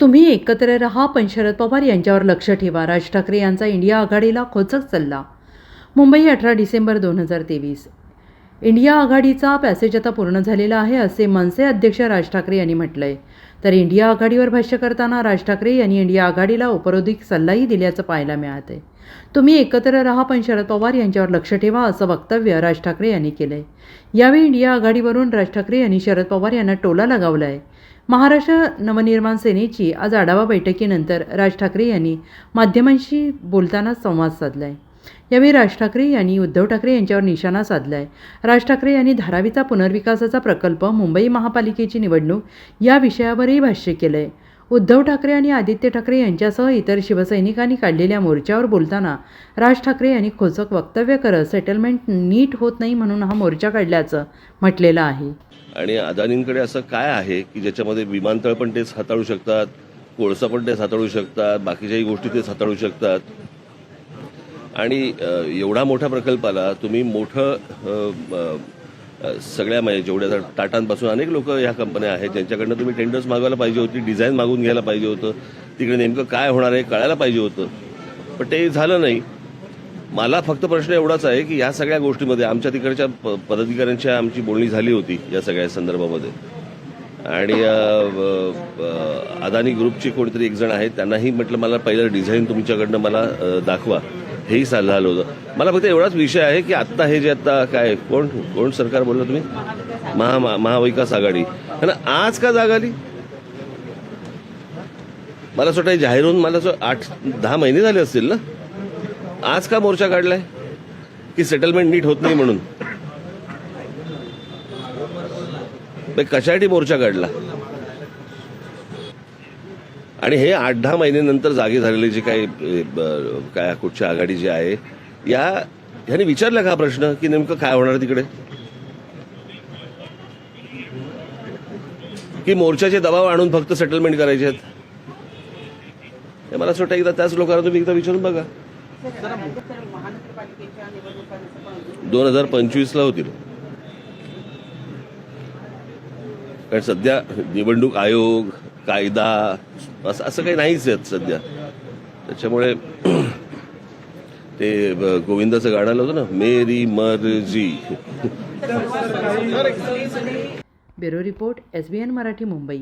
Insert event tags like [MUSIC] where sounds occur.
तुम्ही एकत्र रहा पण शरद पवार यांच्यावर लक्ष ठेवा. राज ठाकरे यांचा इंडिया आघाडीला खोचक सल्ला. मुंबई अठरा डिसेंबर दोन हजार तेवीस. इंडिया आघाडीचा पॅसेज आता पूर्ण झालेला आहे असे मनसे अध्यक्ष राज ठाकरे यांनी म्हटलंय. तर इंडिया आघाडीवर भाष्य करताना राज ठाकरे यांनी इंडिया आघाडीला उपरोधिक सल्लाही दिल्याचं पाहायला मिळत आहे तुम्ही एकत्र राहा पण शरद पवार यांच्यावर लक्ष ठेवा असं वक्तव्य राज ठाकरे यांनी केलं आहे यावेळी इंडिया आघाडीवरून राज ठाकरे यांनी शरद पवार यांना टोला लगावला आहे महाराष्ट्र नवनिर्माण सेनेची आज आढावा बैठकीनंतर राज ठाकरे यांनी माध्यमांशी बोलताना संवाद साधला आहे यावेळी राज ठाकरे यांनी उद्धव ठाकरे यांच्यावर निशाणा साधलाय. राज ठाकरे यांनी धारावीचा पुनर्विकासाचा प्रकल्प मुंबई महापालिकेची निवडणूक या विषयावरही भाष्य केलंय. उद्धव ठाकरे आणि आदित्य ठाकरे यांच्यासह इतर शिवसैनिकांनी काढलेल्या मोर्चावर बोलताना राज ठाकरे यांनी खोचक वक्तव्य करत सेटलमेंट नीट होत नाही म्हणून हा मोर्चा काढल्याचं म्हटलेलं आहे. आणि अदानींकडे असं काय आहे की ज्याच्यामध्ये विमानतळ पण तेच हाताळू शकतात कोळसा पण तेच हाताळू शकतात बाकीच्याही गोष्टी तेच हाताळू शकतात? आणि एवढा मोठ्या प्रकल्पाला तुम्ही मोठं सगळ्या म्हणजे जेवढ्या टाटांपासून अनेक लोक ह्या कंपन्या आहेत ज्यांच्याकडनं तुम्ही टेंडर्स मागवायला पाहिजे होती डिझाईन मागून घ्यायला पाहिजे होतं तिकडे नेमकं काय होणार आहे कळायला पाहिजे होतं. पण ते झालं नाही. मला फक्त प्रश्न एवढाच आहे की या सगळ्या गोष्टीमध्ये आमच्या तिकडच्या प- पदाधिकाऱ्यांच्या आमची बोलणी झाली होती या सगळ्या संदर्भामध्ये. आणि अदानी ग्रुपचे कोणतरी एक जण आहेत त्यांनाही म्हटलं मला पहिलं डिझाईन तुमच्याकडनं मला दाखवा. हेही चाललं आलं होतं. मला फक्त एवढाच विषय आहे की आत्ता हे जे आता काय कोण कोण सरकार बोललं तुम्ही? महा महाविकास आघाडी. त्यांना आज का जाग आली? मला असं वाटतं जाहीर होऊन मला असं आठ दहा महिने झाले असतील ना? आज का मोर्चा काढलाय? की सेटलमेंट नीट होत नाही म्हणून? कशासाठी मोर्चा काढला? आणि हे आठ दहा महिन्यानंतर जागे झालेले जे काही ब- काय कुठच्या आघाडी जी आहे या ह्याने विचारला का हा प्रश्न की नेमकं काय होणार तिकडे? की मोर्चाचे दबाव आणून फक्त सेटलमेंट करायचे आहेत? मला असं वाटतं एकदा त्याच लोकांना तुम्ही एकदा विचारून बघा. दोन हजार पंचवीसला होतील. कारण सध्या निवडणूक आयोग कायदा असं असं काही नाहीच आहेत सध्या. त्याच्यामुळे [CLEARS THROAT] ते ब- गोविंदाचं गाणं आलं होतं ना मेरी मर्जी. Bureau report S B N Marathi Mumbai.